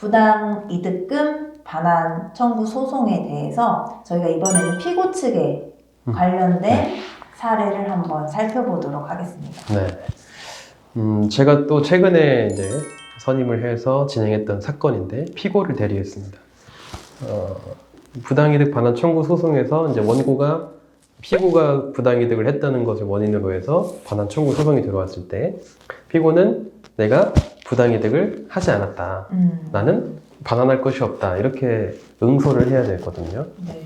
부당 이득금 반환 청구 소송에 대해서 저희가 이번에는 피고 측에 음. 관련된 사례를 한번 살펴보도록 하겠습니다. 네. 음, 제가 또 최근에 이제 선임을 해서 진행했던 사건인데 피고를 대리했습니다. 어, 부당이득 반환 청구 소송에서 이제 원고가 피고가 부당이득을 했다는 것을 원인으로 해서 반환 청구 소송이 들어왔을 때 피고는 내가 부당이득을 하지 않았다. 음. 나는 반환할 것이 없다. 이렇게 응소를 해야 되거든요. 네.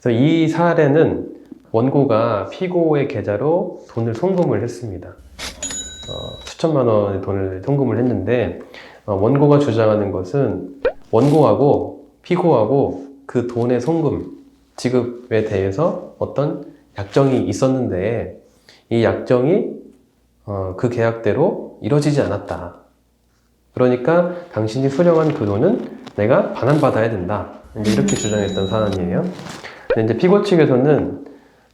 그래서 이 사례는 원고가 피고의 계좌로 돈을 송금을 했습니다. 어, 수천만 원의 돈을 송금을 했는데 어, 원고가 주장하는 것은 원고하고 피고하고 그 돈의 송금 지급에 대해서 어떤 약정이 있었는데 이 약정이 어, 그 계약대로 이루어지지 않았다. 그러니까 당신이 수령한 그 돈은 내가 반환받아야 된다. 이렇게 주장했던 사안이에요. 근데 이제 피고 측에서는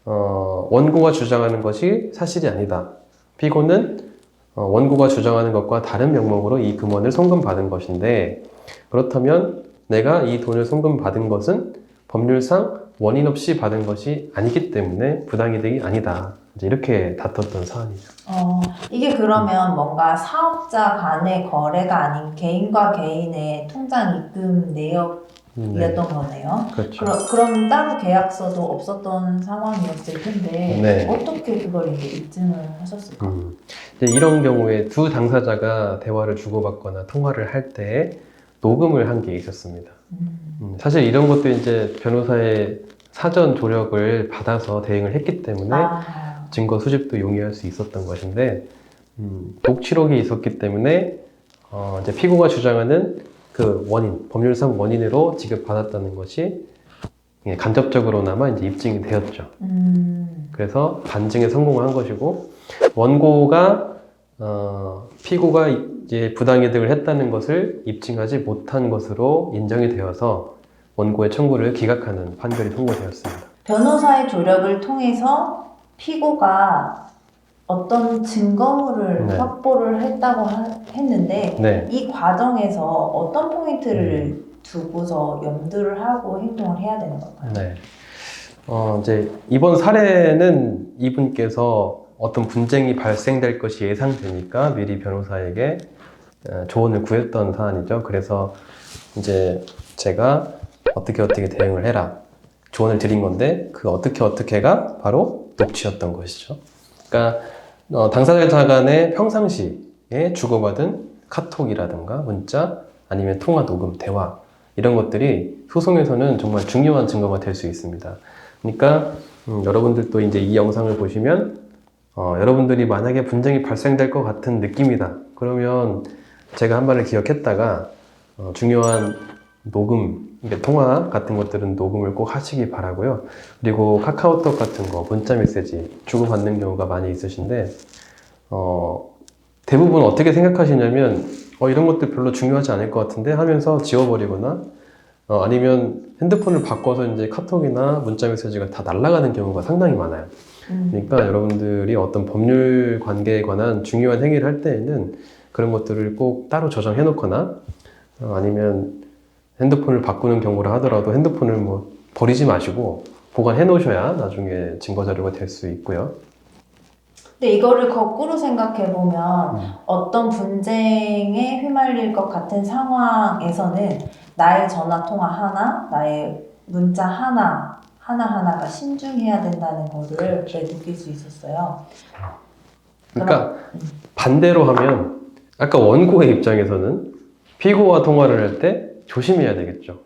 어, 원고가 주장하는 것이 사실이 아니다. 피고는 어, 원고가 주장하는 것과 다른 명목으로 이 금원을 송금받은 것인데 그렇다면 내가 이 돈을 송금받은 것은 법률상 원인 없이 받은 것이 아니기 때문에 부당이득이 아니다. 이제 이렇게 다퉜던 사안이죠. 어, 이게 그러면 뭔가 사업자 간의 거래가 아닌 개인과 개인의 통장 입금 내역이었던 네, 거네요. 그렇죠. 그러, 그럼 따로 계약서도 없었던 상황이었을 텐데 네. 어떻게 그걸 이제 입증을 하셨을까? 음, 이제 이런 경우에 두 당사자가 대화를 주고받거나 통화를 할 때 녹음을 한 게 있었습니다. 음. 음, 사실 이런 것도 이제 변호사의 사전 조력을 받아서 대응을 했기 때문에 아, 증거 수집도 용이할 수 있었던 것인데 음, 녹취록이 있었기 때문에 어, 이제 피고가 주장하는 그 원인 법률상 원인으로 지급받았다는 것이 예, 간접적으로나마 이제 입증이 되었죠. 음, 그래서 반증에 성공한 것이고 원고가 어, 피고가 이제 부당이득을 했다는 것을 입증하지 못한 것으로 인정이 되어서 원고의 청구를 기각하는 판결이 선고되었습니다. 변호사의 조력을 통해서 피고가 어떤 증거물을 네. 확보를 했다고 하- 했는데 네, 이 과정에서 어떤 포인트를 두고서 염두를 하고 행동을 해야 되는 건가요? 네. 어, 이제 이번 사례는 이분께서 어떤 분쟁이 발생될 것이 예상되니까 미리 변호사에게 어, 조언을 구했던 사안이죠. 그래서 이제 제가 어떻게 어떻게 대응을 해라 조언을 드린 건데 그 어떻게 어떻게가 바로 녹취였던 것이죠. 그러니까 어, 당사자 간의 평상시에 주고받은 카톡이라든가 문자 아니면 통화 녹음 대화 이런 것들이 소송에서는 정말 중요한 증거가 될 수 있습니다. 그러니까 음, 여러분들도 이제 이 영상을 보시면 어, 여러분들이 만약에 분쟁이 발생될 것 같은 느낌이다. 그러면 제가 한 말을 기억했다가 어, 중요한 녹음, 이게 통화 같은 것들은 녹음을 꼭 하시기 바라고요. 그리고 카카오톡 같은 거, 문자 메시지 주고받는 경우가 많이 있으신데 어, 대부분 어떻게 생각하시냐면 어, 이런 것들 별로 중요하지 않을 것 같은데 하면서 지워버리거나 어, 아니면 핸드폰을 바꿔서 이제 카톡이나 문자 메시지가 다 날아가는 경우가 상당히 많아요. 음, 그러니까 여러분들이 어떤 법률 관계에 관한 중요한 행위를 할 때에는 그런 것들을 꼭 따로 저장해 놓거나 어, 아니면 핸드폰을 바꾸는 경우라 하더라도 핸드폰을 뭐 버리지 마시고 보관해 놓으셔야 나중에 증거 자료가 될 수 있고요. 근데 이거를 거꾸로 생각해 보면 음. 어떤 분쟁에 휘말릴 것 같은 상황에서는 나의 전화 통화 하나, 나의 문자 하나 하나 하나가 신중해야 된다는 거를 네, 느낄 수 있었어요. 그러니까 반대로 하면 아까 원고의 입장에서는 피고와 통화를 할 때 조심해야 되겠죠.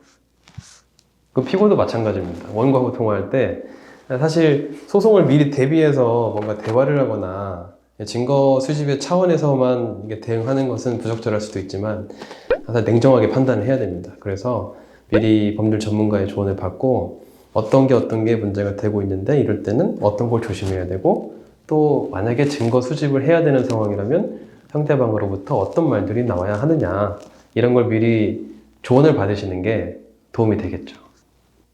그 피고도 마찬가지입니다. 원고하고 통화할 때 사실 소송을 미리 대비해서 뭔가 대화를 하거나 증거 수집의 차원에서만 대응하는 것은 부적절할 수도 있지만 사실 냉정하게 판단을 해야 됩니다. 그래서 미리 법률 전문가의 조언을 받고 어떤 게 어떤 게 문제가 되고 있는데 이럴 때는 어떤 걸 조심해야 되고 또 만약에 증거 수집을 해야 되는 상황이라면 상대방으로부터 어떤 말들이 나와야 하느냐 이런 걸 미리 조언을 받으시는 게 도움이 되겠죠.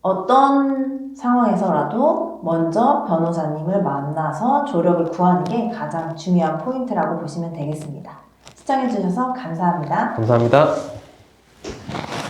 어떤 상황에서라도 먼저 변호사님을 만나서 조력을 구하는 게 가장 중요한 포인트라고 보시면 되겠습니다. 시청해주셔서 감사합니다. 감사합니다.